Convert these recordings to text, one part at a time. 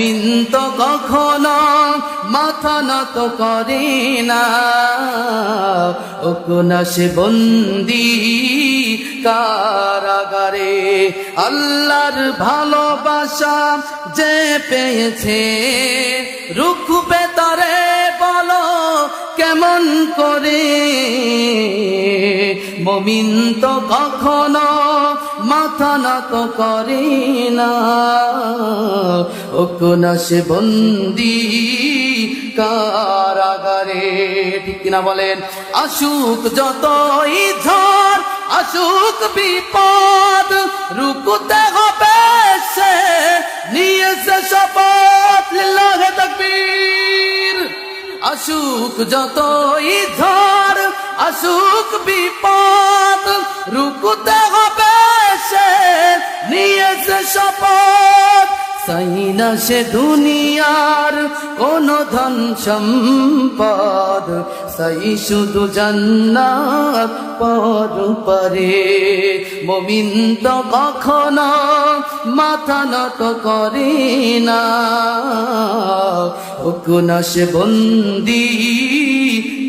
মমিন তো কখনো মাথা নত করে না। ও সে বন্দি কারাগারে আল্লাহর ভালোবাসা যে পেয়েছে, রুখবে তারে বলো কেমন করে? মমিন তো কখনো মাথা নত করে না। ও সে বন্দি, কারাগারে, ঠিক কিনা বলেন? আসুক যতই ঝড়, আসুক বিপদ, রুকুতে হবে সে, নিয়েছে শপথ, লিল্লাহে তাকবীর। আসুক যতই ঝড়, আসুক বিপদ, রুকুতে হবে সে, নিয়েছে শপথ সাইনা সে দুনিয়ার কোন ধন সম্পদ। সাই শুধু জান্নাত পর পারে মমিন তো কখনো মাথা নত করে না। হুকুনা সে বন্দি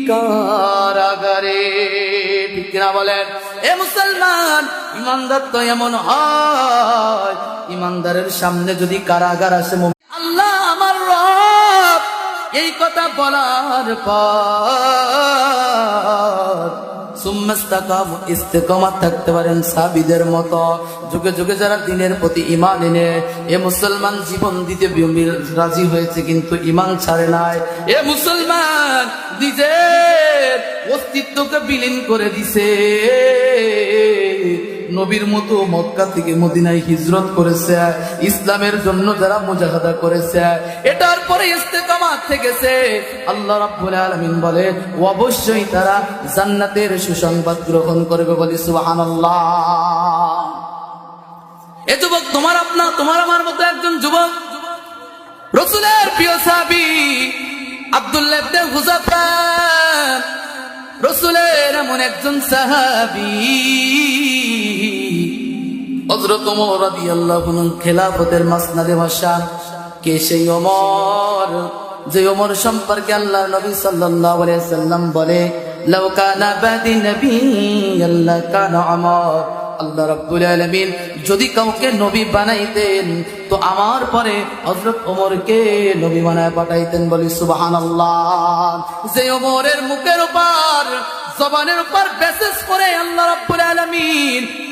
কারাগারে। ঠিক কিনা বলেন? এ মুসলমান, ইমানদার তো এমন হয়, ইমানদারের সামনে যদি কারাগার আসে আল্লাহ আমার রব, এই কথা বলার পর ইস্তেকামাত থাকতে পারেন সাবিদের মতো। যুগে যুগে যারা দিনের প্রতি ইমান এনে, এ মুসলমান জীবন দিতে রাজি হয়েছে, কিন্তু ইমান ছাড়ে নাই। এ মুসলমান নিজের অস্তিত্বকে বিলীন করে দিছে। নবীর মতো মক্কা থেকে মদিনায় হিজরত করেছে। ইসলামের জন্য যারা মুজাহাদা করেছে, এটার পরে ইস্তেকামাত থেকেছে। আল্লাহ রাব্বুল আলামিন বলে অবশ্যই তারা জান্নাতের সুসংবাদ গ্রহণ করবে বলি সুবহানাল্লাহ। এ যুবক, তোমার আপনা, তোমার আমার মতো একজন যুবক। রসুলের প্রিয় সাহাবী আব্দুল্লাহ ইবনে রসুলের এমন একজন সাহাবি হজরত ওমর আল্লাহ খেলাফতের মাসনাদে বসা কে সেই অমর যে অমর সম্পর্কে আল্লাহ নবী সাল্লাহ সাল্লাম বলে, লাউ কানা বাদি নবী, আল্লাহ কানা ওমর। আল্লাহ রাব্বুল আলামিন, যদি কাউকে নবী বানাইতেন, তো আমার পরে হযরত ওমরকে নবী বানায় পাঠাইতেন বলি, সুবহানাল্লাহ। যে ওমরের মুখের উপর, জবানের উপর বেসেস করে আল্লাহ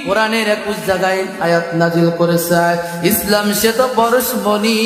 কোরআনের 21 জায়গায় আয়াত নাজিল করেছে। ইসলাম সে তো পরশমণি